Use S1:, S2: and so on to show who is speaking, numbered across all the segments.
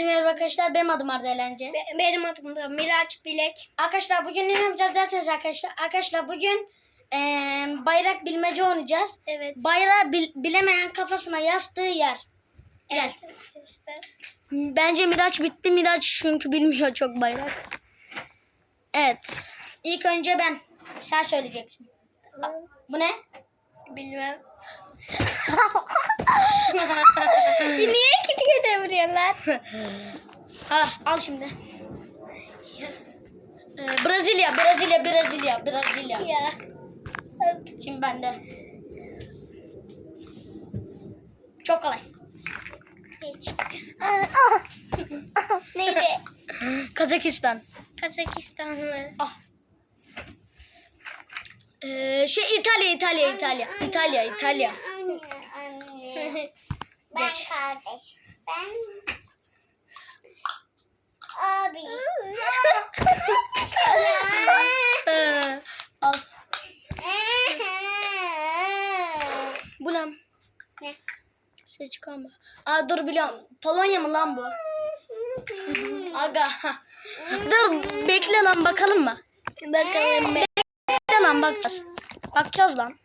S1: Merhaba arkadaşlar benim adım Arda Eğlence.
S2: Be- benim adım da Miraç Bilek.
S1: Arkadaşlar bugün ne yapacağız derseniz arkadaşlar. Arkadaşlar bugün eee, bayrak bilmece oynayacağız.
S2: Evet.
S1: Bayrağı bil- bilemeyen kafasına yastığı yer. Gel.
S2: Evet arkadaşlar.
S1: Bence Miraç bitti. Miraç çünkü bilmiyor çok bayrak. Evet. İlk önce ben. Sen söyleyeceksin.
S2: Tamam.
S1: Bu ne?
S2: Bilmem. Niye iki kere vuruyorlar?
S1: ha, al şimdi. Ee, Brezilya, Brezilya, Brezilya, Brezilya.
S2: ya.
S1: Şimdi bende. Çok kolay.
S2: Hiç. Neydi?
S1: Kazakistan.
S2: Kazakistan mı?
S1: Ah. Ee, şey İtalya, İtalya, İtalya. İtalya, İtalya.
S2: Anne, anne. ben
S1: Geç.
S2: kardeş. Ben abi.
S1: Ee, al. Bu lan.
S2: ne?
S1: Ses çıkarma. Aa dur biliyorum. Polonya mı lan bu? Aga. dur bekle lan bakalım mı?
S2: Bakalım be.
S1: Bekle lan bakacağız. Bakacağız lan.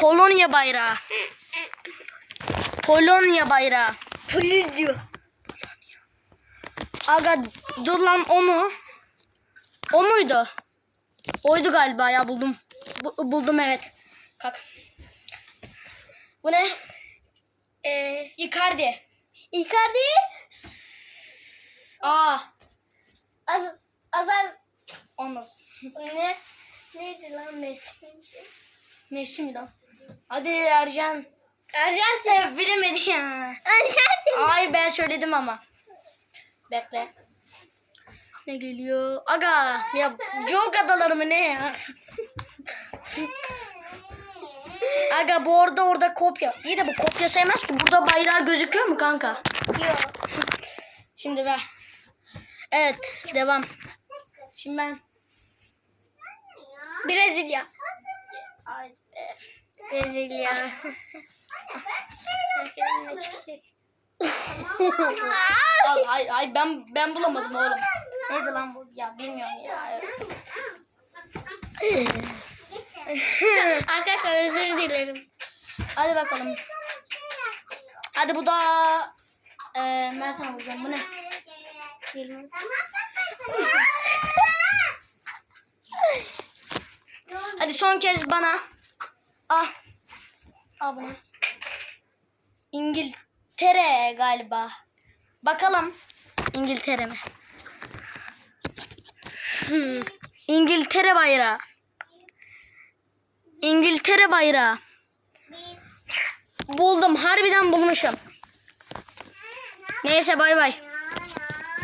S1: Polonya bayrağı. Polonya bayrağı.
S2: Polizyo.
S1: Aga dur lan o mu? O muydu? Oydu galiba ya buldum. Bu- buldum evet. Kalk. Bu ne?
S2: Ee,
S1: Icardi.
S2: Icardi.
S1: Aa.
S2: Az, azar.
S1: Olmaz.
S2: Ne? Neydi lan? Messi
S1: mi lan? Hadi Ercan.
S2: Arjantin.
S1: Evet, bilemedi ya.
S2: Arjantin.
S1: Ay ben söyledim ama. Bekle. Ne geliyor? Aga ya Jog adaları mı ne ya? Aga bu orada orada kopya. İyi de bu kopya saymaz ki. Burada bayrağı gözüküyor mu kanka?
S2: Yok.
S1: Şimdi ver. Evet devam. Şimdi ben.
S2: Brezilya.
S1: E,
S2: Brezilya. Bakalım ne çıkacak.
S1: Al, hayır, hayır ben ben bulamadım oğlum. Neydi lan bu? Ya bilmiyorum ya.
S2: Arkadaşlar özür dilerim.
S1: Hadi bakalım. Hadi bu da eee ben sana bulacağım. Bu ne?
S2: Bilmem.
S1: Hadi son kez bana. Ah. Al bunu. İngiltere galiba. Bakalım. İngiltere mi? Hmm. İngiltere bayrağı. İngiltere bayrağı. Buldum. Harbiden bulmuşum. Neyse bay bay.